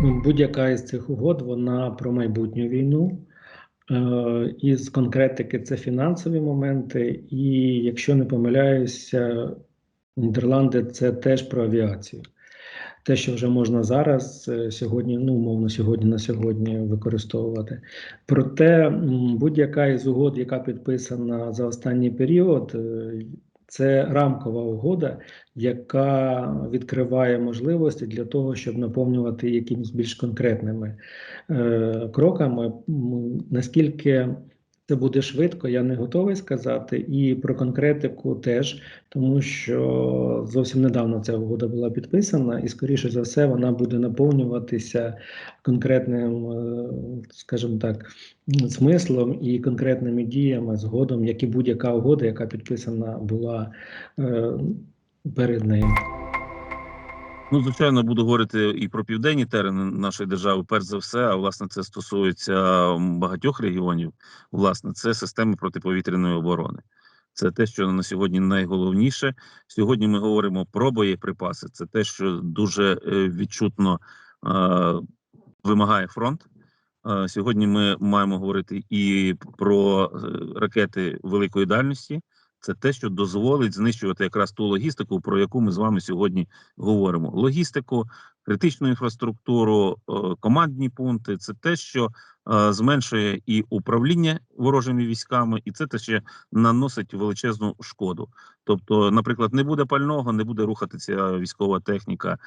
Ну, Будь-яка із цих угод вона про майбутню війну. Е, Із конкретики це фінансові моменти, і якщо не помиляюся, Нідерланди це теж про авіацію. Те, що вже можна зараз, е, сьогодні, ну умовно, сьогодні на сьогодні використовувати. Проте будь-яка із угод, яка підписана за останній період, е, це рамкова угода, яка відкриває можливості для того, щоб наповнювати якимись більш конкретними е, кроками. Наскільки це буде швидко, я не готовий сказати. І про конкретику теж, тому що зовсім недавно ця угода була підписана, і скоріше за все вона буде наповнюватися конкретним, е, скажімо так, смислом і конкретними діями згодом, як і будь-яка угода, яка підписана була е, перед нею. Ну, звичайно, буду говорити і про південні терени нашої держави, перш за все, а власне це стосується багатьох регіонів. Власне, це системи протиповітряної оборони. Це те, що на сьогодні найголовніше. Сьогодні ми говоримо про боєприпаси. Це те, що дуже е, відчутно е, вимагає фронт. Е, Сьогодні ми маємо говорити і про е, ракети великої дальності. Це те, що дозволить знищувати якраз ту логістику, про яку ми з вами сьогодні говоримо. Логістику, критичну інфраструктуру, е, командні пункти це те, що е, зменшує і управління ворожими військами, і це те, що наносить величезну шкоду. Тобто, наприклад, не буде пального, не буде рухатися військова техніка.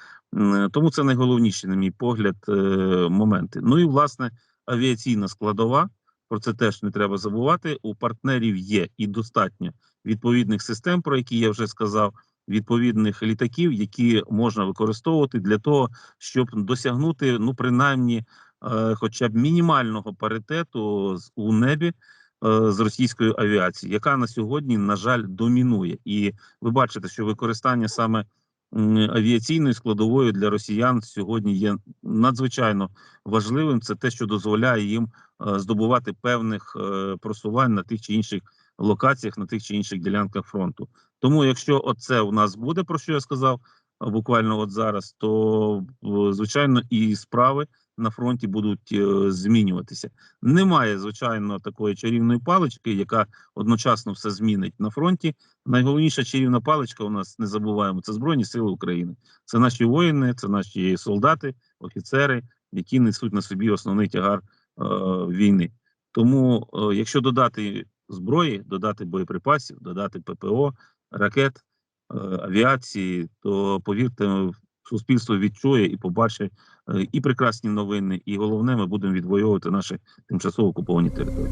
Тому це найголовніші, на мій погляд, е, моменти. Ну і власне авіаційна складова. Про це теж не треба забувати. У партнерів є і достатньо відповідних систем, про які я вже сказав, відповідних літаків, які можна використовувати для того, щоб досягнути, ну принаймні, е, хоча б мінімального паритету у небі. е, З російською авіацією, яка на сьогодні, на жаль, домінує, і ви бачите, що використання саме авіаційної складової для росіян сьогодні є надзвичайно важливим. Це те, що дозволяє їм е, здобувати певних просувань на тих чи інших локаціях, на тих чи інших ділянках фронту. Тому, якщо оце у нас буде, про що я сказав буквально от зараз, то звичайно і справи на фронті будуть е, змінюватися. Немає звичайно такої чарівної палички, яка одночасно все змінить на фронті. Найголовніша чарівна паличка у нас не забуваємо. Це збройні сили України. Це наші воїни, це наші солдати, офіцери, які несуть на собі основний тягар е, війни. Тому, е, якщо додати зброї, додати боєприпасів, додати ППО, ракет, е, авіації, то повірте, суспільство відчує і побачить е, і прекрасні новини, і головне, ми будемо відвоювати наші тимчасово окуповані території.